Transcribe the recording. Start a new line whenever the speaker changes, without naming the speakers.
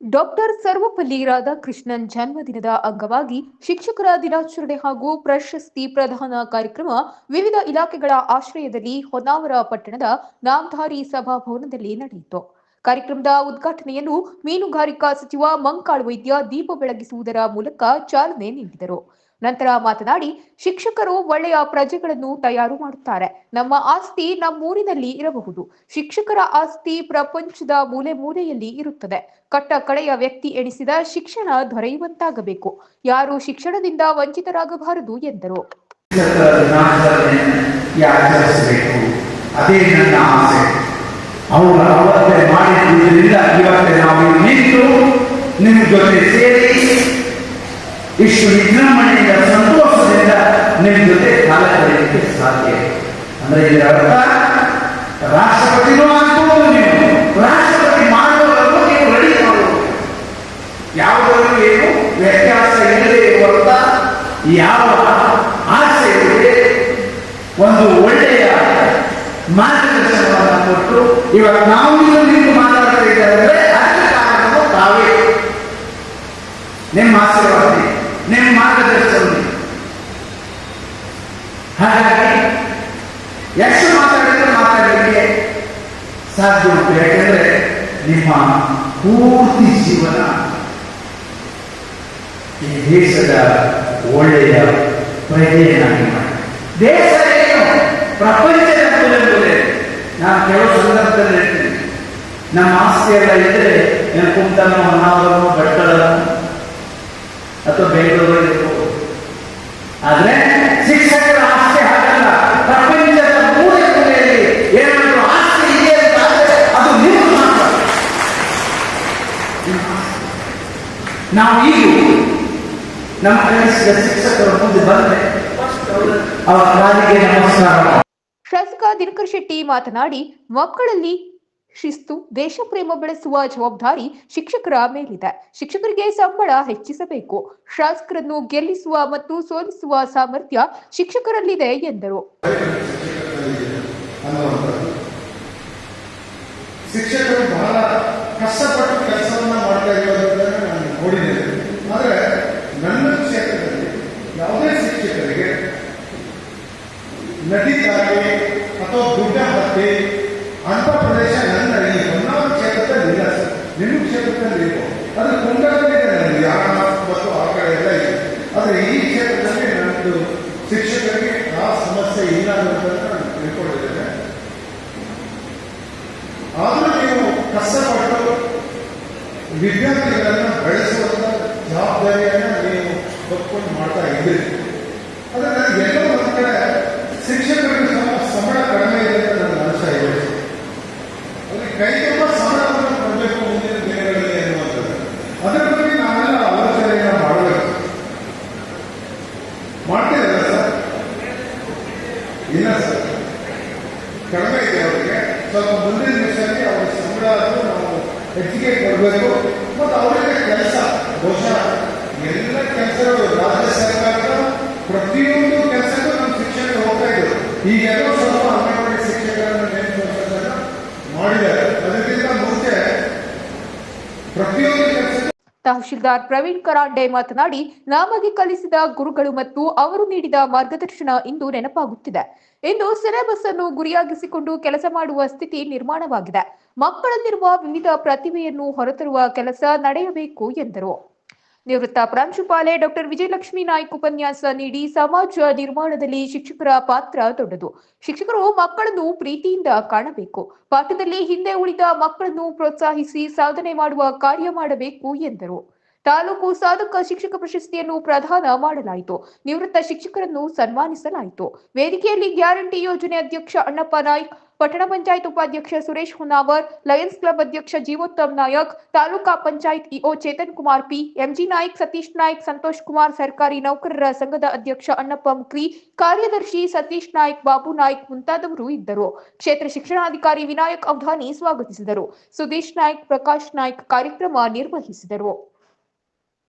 Doctor Sarvepalli Radhakrishnan ಜನ್ಮದಿನದ ಅಂಗವಾಗಿ ಶಿಕ್ಷಕರ ದಿನಾಚರಣೆ ಹಾಗೂ ಪ್ರಶಸ್ತಿ ಪ್ರದಾನ ಕಾರ್ಯಕ್ರಮ ವಿವಿಧ ಇಲಾಖೆಗಳ ಆಶ್ರಯದಲ್ಲಿ ಹೊನ್ನಾವರ ಪಟ್ಟಣದ ನಾಮಧಾರಿ ಸಭಾಭವನದಲ್ಲಿ ನಡೆಯಿತು. ಕಾರ್ಯಕ್ರಮದ ಉದ್ಘಾಟನೆಯನ್ನು ಮೀನುಗಾರಿಕಾ ಸಚಿವ ಮಂಕಾಳ್ ವೈದ್ಯ ದೀಪ ಬೆಳಗಿಸುವುದರ ಮೂಲಕ ಚಾಲನೆ ನೀಡಿದರು. ನಂತರ ಮಾತನಾಡಿ, ಶಿಕ್ಷಕರು ಒಳ್ಳೆಯ ಪ್ರಜೆಗಳನ್ನು ತಯಾರು ಮಾಡುತ್ತಾರೆ. ನಮ್ಮ ಆಸ್ತಿ ನಮ್ಮೂರಿನಲ್ಲಿ ಇರಬಹುದು. ಶಿಕ್ಷಕರ ಆಸ್ತಿ ಪ್ರಪಂಚದ ಮೂಲೆ ಮೂಲೆಯಲ್ಲಿ ಇರುತ್ತದೆ. ಕಟ್ಟ ಕಡೆಯ ವ್ಯಕ್ತಿ ಎಣಿಸಿದ ಶಿಕ್ಷಣ ದೊರೆಯುವಂತಾಗಬೇಕು. ಯಾರು ಶಿಕ್ಷಣದಿಂದ ವಂಚಿತರಾಗಬಾರದು ಎಂದರು.
ನಿಮ್ಮ ಜೊತೆ ಸೇರಿ ಇಷ್ಟು ವಿಜೃಂಭಣೆಯಿಂದ ಸಂತೋಷದಿಂದ ನಿಮ್ಮ ಜೊತೆ ಕಾಲ ಕಳೆಯಲಿಕ್ಕೆ ಸಾಧ್ಯ. ಅಂದ್ರೆ ಇದರ ಅರ್ಥ, ರಾಷ್ಟ್ರಪತಿನೂ ಆಗ್ಬೋದು ನೀವು. ರಾಷ್ಟ್ರಪತಿ ಮಾಡುವವರನ್ನು ನೀವು ರೆಡಿ ಮಾಡುವುದು ಯಾವುದರಲ್ಲೂ ಏನು ವ್ಯತ್ಯಾಸ ಇಲ್ಲದೆ ಇರುವಂತ ಯಾವ ಆಸೆ ಇದೆ ಒಂದು ಒಳ್ಳೆಯ ಮಾರ್ಗದರ್ಶನವನ್ನು ಕೊಟ್ಟು ಇವಾಗ ನಾವು ನಿಂತು ಮಾತಾಡ್ತಾ ಇದ್ದಾರೆ ಅದಕ್ಕೆ ಕಾರಣವು ತಾವೇ. ನಿಮ್ಮ ಆಶೀರ್ವಾದ ನಿಮ್ಮ ಮಾರ್ಗದರ್ಶನ ಹಾಗಾಗಿ ಎಷ್ಟು ಮಾತಾಡಿದ್ರೆ ಮಾತಾಡಲಿಕ್ಕೆ ಸಾಧ್ಯ ಉಂಟು. ಯಾಕೆಂದ್ರೆ ನಿಮ್ಮ ಪೂರ್ತಿ ಜೀವನ ಈ ದೇಶದ ಒಳ್ಳೆಯ ಪ್ರಜೆಯನ್ನಾಗಿ ಮಾಡಿ. ದೇಶ ಏನು? ಪ್ರಪಂಚದ ಮೂಲೆ ನಾನು ಕೆಲವು ಸಂದರ್ಭದಲ್ಲಿ ಹೇಳ್ತೀನಿ. ನಮ್ಮ ಆಸ್ತಿ ಎಲ್ಲ ಇದ್ರೆ ಏನು ಕುಂತನೋ ಹೊನ್ನಾವರನೋ ಭಟ್ಟಳನೋ ಅಥವಾ ಬೆಂಗಳೂರು ನಾವು ಈಗ ನಮ್ಮ ಕಲಿಸಿದ ಶಿಕ್ಷಕರು ಮುಂದೆ ಬಂದ್ರೆ ಅವರ ಕಾಲಿಗೆ ನಮಸ್ಕಾರ
ಶಾಸಕ ದಿನಕರ್ ಶೆಟ್ಟಿ ಮಾತನಾಡಿ ಮಕ್ಕಳಲ್ಲಿ ಶಿಸ್ತು ದೇಶಪ್ರೇಮ ಬೆಳೆಸುವ ಜವಾಬ್ದಾರಿ ಶಿಕ್ಷಕರ ಮೇಲಿದೆ. ಶಿಕ್ಷಕರಿಗೆ ಸಂಬಳ ಹೆಚ್ಚಿಸಬೇಕು. ಶಾಸಕರನ್ನು ಗೆಲ್ಲಿಸುವ ಮತ್ತು ಸೋಲಿಸುವ ಸಾಮರ್ಥ್ಯ ಶಿಕ್ಷಕರಲ್ಲಿದೆ ಎಂದರು.
ಅನ್ನುವಂಥದ್ದು ಶಿಕ್ಷಕರು ಬಹಳ ಕಷ್ಟಪಟ್ಟು ಕೆಲಸವನ್ನ ಮಾಡ್ತಾ ಇರೋದನ್ನ ನಾನು ನೋಡಿದ್ದೇನೆ ಆದರೆ ನನ್ನ ಕ್ಷೇತ್ರದಲ್ಲಿ ಯಾವುದೇ ಶಿಕ್ಷಕರಿಗೆ ನದಿ ದಾಟಿ ಅಥವಾ ಗುಡ್ಡ ಹತ್ತಿ ಅಂತ ಪ್ರದೇಶ ನನ್ನ ಈ ಹೊನ್ನಾವರ ಕ್ಷೇತ್ರದಲ್ಲಿ ಇಲ್ಲ ಸರ್ ನಿಮ್ಮ ಕ್ಷೇತ್ರದಲ್ಲಿ ಇದೆ ಅದು ಕುಂಡದಲ್ಲಿ ಇದೆ ನನಗೆ ಯಾರ ಮತ್ತು ಆ ಕಡೆ ಎಲ್ಲ ಇದೆ ಆದರೆ ಈ ಕ್ಷೇತ್ರದಲ್ಲಿ ನನ್ನದು ಶಿಕ್ಷಕರಿಗೆ ಆ ಸಮಸ್ಯೆ ಇಲ್ಲ ಅಂತ ನಾನು ತಿಳ್ಕೊಂಡಿದ್ದೇನೆ. ಆದರೂ ನೀವು ಕಷ್ಟಪಟ್ಟು ವಿದ್ಯಾರ್ಥಿಗಳನ್ನ ಬೆಳೆಸುವಂತ ಜವಾಬ್ದಾರಿಯನ್ನು ನೀವು ಹೊತ್ಕೊಂಡು ಮಾಡ್ತಾ ಇದ್ದೀರಿ. ಆದರೆ ನನಗೆ ಎಲ್ಲೋ ಒಂದು ಕಡೆ ಶಿಕ್ಷಕರಿಗೆ ಸ್ವಲ್ಪ ಸಂಬಳ ಕಡಿಮೆ ಇದೆ ಅಂತ ನನಗೆ ಅನಿಸ್ತಾ ಇದೆ ಅಲ್ಲಿ ಕೈ ತುಂಬ ಸಂಬಳವನ್ನು ಕೊಡಬೇಕು ಮುಂದಿನ ದಿನಗಳಲ್ಲಿ ಅನ್ನುವಂಥದ್ದು ಅದರ ಬಗ್ಗೆ ನಾವೆಲ್ಲ ಆಲೋಚನೆಯನ್ನ ಮಾಡಬೇಕು ಮಾಡ್ತಿರಲ್ಲ ಸರ್ ಇಲ್ಲ ಸರ್ ಕಡಿಮೆ ಇದೆ ಅವರಿಗೆ ಸ್ವಲ್ಪ ಮುಂದಿನ ದಿವಸದಲ್ಲಿ ಆದ್ರೂ ನಾವು ಹೆಚ್ಚಿಗೆ ಕೊಡಬೇಕು. ಮತ್ತು ಅವರಿಗೆ ಕೆಲಸ, ಬಹುಶಃ ಎಲ್ಲ ಕೆಲಸಗಳು ರಾಜ್ಯ ಸರ್ಕಾರದ ಪ್ರತಿಯೊಂದು ಕೆಲಸಕ್ಕೂ ನಮ್ಮ ಶಿಕ್ಷಣ ಹೋಗ್ತಾ ಇದ್ರು. ಈಗೆಲ್ಲೋ ಸ್ವಲ್ಪ ಅಂಗನವಾಡಿ ಶಿಕ್ಷಕರನ್ನು ನೇಮಿಸುವಂಥದ್ದನ್ನ ಮಾಡಿದ್ದಾರೆ. ಅದಕ್ಕಿಂತ ಮುಂಚೆ ಪ್ರತಿಯೊಂದು
ತಹಶೀಲ್ದಾರ್ ಪ್ರವೀಣ್ ಕರಾಂಡೆ ಮಾತನಾಡಿ, ನಮಗೆ ಕಲಿಸಿದ ಗುರುಗಳು ಮತ್ತು ಅವರು ನೀಡಿದ ಮಾರ್ಗದರ್ಶನ ಇಂದು ನೆನಪಾಗುತ್ತಿದೆ. ಇಂದು ಸಿಲೆಬಸ್ ಅನ್ನು ಗುರಿಯಾಗಿಸಿಕೊಂಡು ಕೆಲಸ ಮಾಡುವ ಸ್ಥಿತಿ ನಿರ್ಮಾಣವಾಗಿದೆ. ಮಕ್ಕಳಲ್ಲಿರುವ ವಿವಿಧ ಪ್ರತಿಭೆಯನ್ನು ಹೊರತರುವ ಕೆಲಸ ನಡೆಯಬೇಕು ಎಂದರು. ನಿವೃತ್ತ ಪ್ರಾಂಶುಪಾಲೆ ಡಾಕ್ಟರ್ ವಿಜಯಲಕ್ಷ್ಮಿ ನಾಯ್ಕ ಉಪನ್ಯಾಸ ನೀಡಿ ಸಮಾಜ ನಿರ್ಮಾಣದಲ್ಲಿ ಶಿಕ್ಷಕರ ಪಾತ್ರ ದೊಡ್ಡದು. ಶಿಕ್ಷಕರು ಮಕ್ಕಳನ್ನು ಪ್ರೀತಿಯಿಂದ ಕಾಣಬೇಕು. ಪಾಠದಲ್ಲಿ ಹಿಂದೆ ಉಳಿದ ಮಕ್ಕಳನ್ನು ಪ್ರೋತ್ಸಾಹಿಸಿ ಸಾಧನೆ ಮಾಡುವ ಕಾರ್ಯ ಮಾಡಬೇಕು ಎಂದರು. ತಾಲೂಕು ಸಾಧಕ ಶಿಕ್ಷಕ ಪ್ರಶಸ್ತಿಯನ್ನು ಪ್ರದಾನ ಮಾಡಲಾಯಿತು. ನಿವೃತ್ತ ಶಿಕ್ಷಕರನ್ನು ಸನ್ಮಾನಿಸಲಾಯಿತು. ವೇದಿಕೆಯಲ್ಲಿ ಗ್ಯಾರಂಟಿ ಯೋಜನೆ ಅಧ್ಯಕ್ಷ ಅಣ್ಣಪ್ಪ ನಾಯ್ಕ್, ಪಟ್ಟಣ ಪಂಚಾಯತ್ ಉಪಾಧ್ಯಕ್ಷ ಸುರೇಶ್ ಹುನಾವರ್ ಲಯನ್ಸ್ ಕ್ಲಬ್ ಅಧ್ಯಕ್ಷ Jeevottam Nayak, taluka panchayat EO Chetan Kumar P, MG Naik, Satish Naik, Santosh Kumar, ಸರ್ಕಾರಿ ನೌಕರರ ಸಂಘದ ಅಧ್ಯಕ್ಷ ಅಣ್ಣಪ್ಪ ಮುಕ್ರಿ, ಕಾರ್ಯದರ್ಶಿ ಸತೀಶ್ ನಾಯ್ಕ್, ಬಾಬು ನಾಯ್ಕ್ ಮುಂತಾದವರು ಇದ್ದರು. ಕ್ಷೇತ್ರ ಶಿಕ್ಷಣಾಧಿಕಾರಿ ವಿನಾಯಕ್ ಅವಧಾನಿ ಸ್ವಾಗತಿಸಿದರು. ಸುದೇಶ್ ನಾಯ್ಕ್, ಪ್ರಕಾಶ್ ನಾಯ್ಕ್ ಕಾರ್ಯಕ್ರಮ ನಿರ್ವಹಿಸಿದರು.